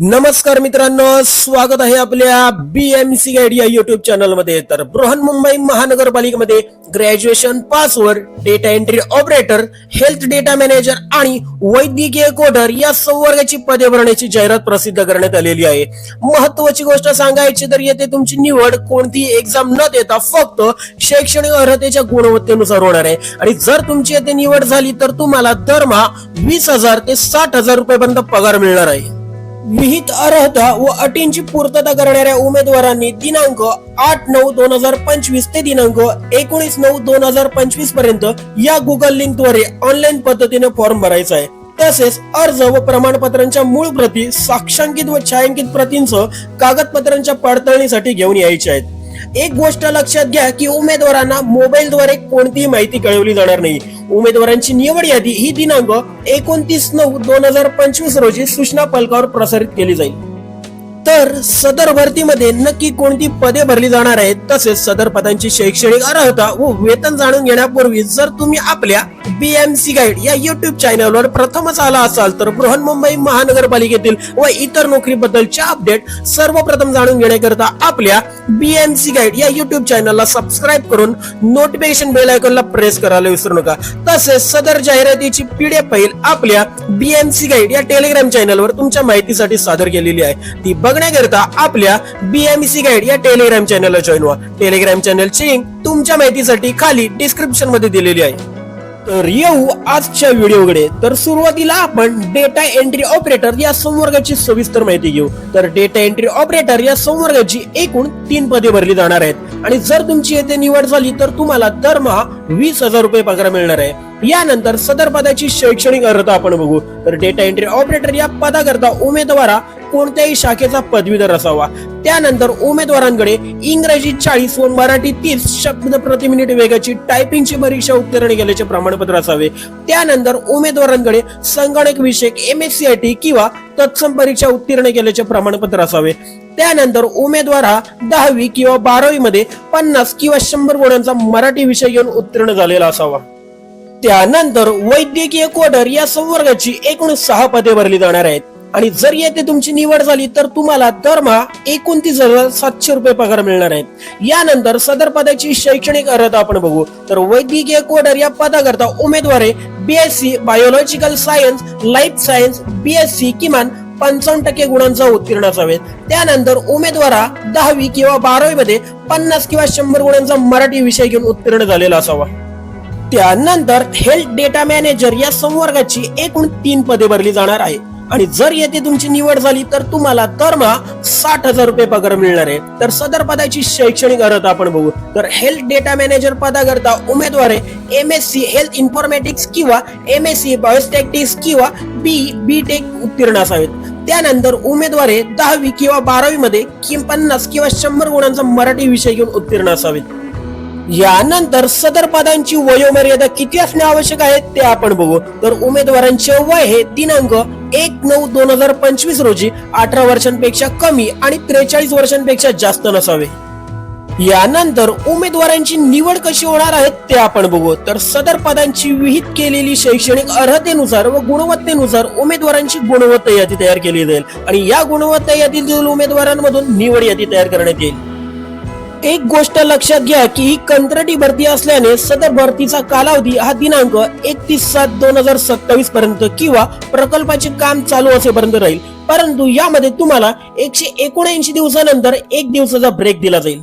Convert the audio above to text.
नमस्कार मित्रांनो स्वागत आहे आपल्या बीएमसी गाईड या युट्यूब चॅनलमध्ये तर बृहन मुंबई महानगरपालिकेमध्ये ग्रॅज्युएशन पासवर data entry operator health data manager आणि वैद्यकीय कोडर या संवर्गाची पदे भरण्याची जाहिरात प्रसिद्ध करण्यात आलेली आहे. महत्वाची गोष्ट सांगायची तर येथे तुमची निवड कोणतीही एक्झाम न देता फक्त शैक्षणिक अर्हतेच्या गुणवत्तेनुसार होणार आहे. आणि जर तुमची येथे निवड झाली तर तुम्हाला दरमहा वीस हजार ते साठ हजार रुपयापर्यंत पगार मिळणार आहे. विहित अर्हता व अटींची पूर्तता करणाऱ्या उमेदवारांनी दिनांक आठ नऊ दोन हजार पंचवीस ते दिनांक एकोणीस नऊ दोन हजार पंचवीसपर्यंत या गुगल लिंकद्वारे ऑनलाईन पद्धतीने फॉर्म भरायचा आहे. तसेच अर्ज व प्रमाणपत्रांच्या मूळ प्रती साक्षांकित व छायांकित प्रतींसह कागदपत्रांच्या पडताळणीसाठी घेऊन यायच्या आहेत. एक गोष्ट लक्षात घ्या की उमेदवारांना मोबाईलद्वारे कोणतीही माहिती कळवली जाणार नाही. उमेदवारांची निवड यादी ही दिनांक एकोणतीस नऊ दोन हजार पंचवीस रोजी सूचना फलकावर प्रसारित केली जाईल. तर सदर भरतीमध्ये नक्की कोणती पदे भरली जाणार आहेत तसेच सदर पदांची शैक्षणिक अर्हता व वेतन जाणून घेण्यापूर्वी जर तुम्ही आपल्या बीएमसी गाईड या युट्यूब चॅनलवर प्रथमच आला असाल तर बृहन मुंबई महानगरपालिकेतील व इतर नोकरीबद्दलचे अपडेट सर्वप्रथम जाणून घेण्याकरता आपल्या बीएमसी गाईड या युट्यूब चॅनलला सबस्क्राईब करून नोटिफिकेशन बेल आयकॉनला प्रेस करायला विसरू नका. तसेच सदर जाहिरातीची पीडीएफ फाईल आपल्या बीएमसी गाईड या टेलिग्राम चॅनलवर तुमच्या माहितीसाठी सादर केलेली आहे. ती बघण्याकरता आपल्या बीएमसी गाईड या टेलिग्राम चॅनलला जॉईन व्हा. टेलिग्राम चॅनलची लिंक तुमच्या माहितीसाठी खाली डिस्क्रिप्शनमध्ये दिलेली आहे. तर येऊ आजच्या व्हिडिओकडे. तर सुरुवातीला आपण डेटा एंट्री ऑपरेटर या संवर्गाची सविस्तर माहिती घेऊ. तर डेटा एंट्री ऑपरेटर या संवर्गाची एकूण तीन पदे भरली जाणार आहेत. आणि जर तुमची येथे निवड झाली तर तुम्हाला दरमहा वीस हजार रुपये पगार मिळणार आहे. यानंतर सदर पदाची शैक्षणिक अर्हता आपण बघू. तर डेटा एंट्री ऑपरेटर या पदाकरता उमेदवारा कोणत्याही शाखेचा पदवीधर असावा. त्यानंतर उमेदवारांकडे इंग्रजी चाळीस व मराठी तीस शब्द प्रति मिनिट वेगाची टायपिंगची परीक्षा उत्तीर्ण केल्याचे प्रमाणपत्र असावे. त्यानंतर उमेदवारांकडे संगणक विषयक M S C I T किंवा तत्सम परीक्षा उत्तीर्ण केल्याचे प्रमाणपत्र असावे. त्यानंतर उमेदवार हा दहावी किंवा बारावी मध्ये पन्नास किंवा शंभर गुणांचा मराठी विषय घेऊन उत्तीर्ण झालेला असावा. त्यानंतर वैद्यकीय कोडर या संवर्गाची एकूण सहा पदे भरली जाणार आहेत. आणि जर येथे तुमची निवड झाली तर तुम्हाला दरमहा एकोणतीस हजार सातशे रुपये पगार मिळणार आहेत. यानंतर सदर पदाची शैक्षणिक अर्हता आपण बघू. तर वैद्यकीय कोडर या पदाकरता उमेदवारे BSc biological science life science BSc किमान पंचावन्न टक्के गुणांचा उत्तीर्ण असावेत. त्यानंतर उमेदवारा दहावी किंवा बारावी मध्ये पन्नास किंवा शंभर गुणांचा मराठी विषय घेऊन उत्तीर्ण झालेला असावा. त्यानंतर हेल्थ डेटा मॅनेजर या संवर्गाची एकूण तीन पदे भरली जाणार आहे आणि जर येथे तुमची निवड झाली तर तुम्हाला दरमहा साठ हजार रुपये पगार मिळणार आहे. तर सदर पदाची शैक्षणिक अर्हता आपण बघू. तर हेल्थ डेटा मॅनेजर पदाकरता उमेदवार M S C health informatics किंवा एम एस सी बायोस्टॅटिक्स किंवा बी बी टेक उत्तीर्ण असावेत त्यानंतर उमेदवारे दहावी किंवा बारावी मध्ये कि पन्नास किंवा शंभर गुणांचा मराठी विषय घेऊन उत्तीर्ण असावेत. यानंतर सदर पदांची वयोमर्यादा किती असणे आवश्यक आहे ते आपण बघू. तर उमेदवारांचे वय हे दिनांक एक नऊ दोन हजार पंचवीस रोजी अठरा वर्षांपेक्षा कमी आणि त्रेचाळीस वर्षांपेक्षा जास्त नसावे. यानंतर उमेदवारांची निवड कशी होणार आहे ते आपण बघू. तर सदर पदांची विहित केलेली शैक्षणिक अर्हतेनुसार व गुणवत्तेनुसार उमेदवारांची गुणवत्ता यादी तयार केली जाईल. आणि या गुणवत्ता यादीतील उमेदवारांमधून निवड यादी तयार करण्यात येईल. एक गोष्ट लक्षात घ्या की ही कंत्राटी भरती असल्याने सदर भरतीचा कालावधी हा दिनांक एकतीस सात दोन हजार सत्तावीस पर्यंत किंवा प्रकल्पाचे काम चालू असेपर्यंत राहील. परंतु यामध्ये तुम्हाला एकशे एकोणऐंशी दिवसानंतर एक दिवसाचा ब्रेक दिला जाईल.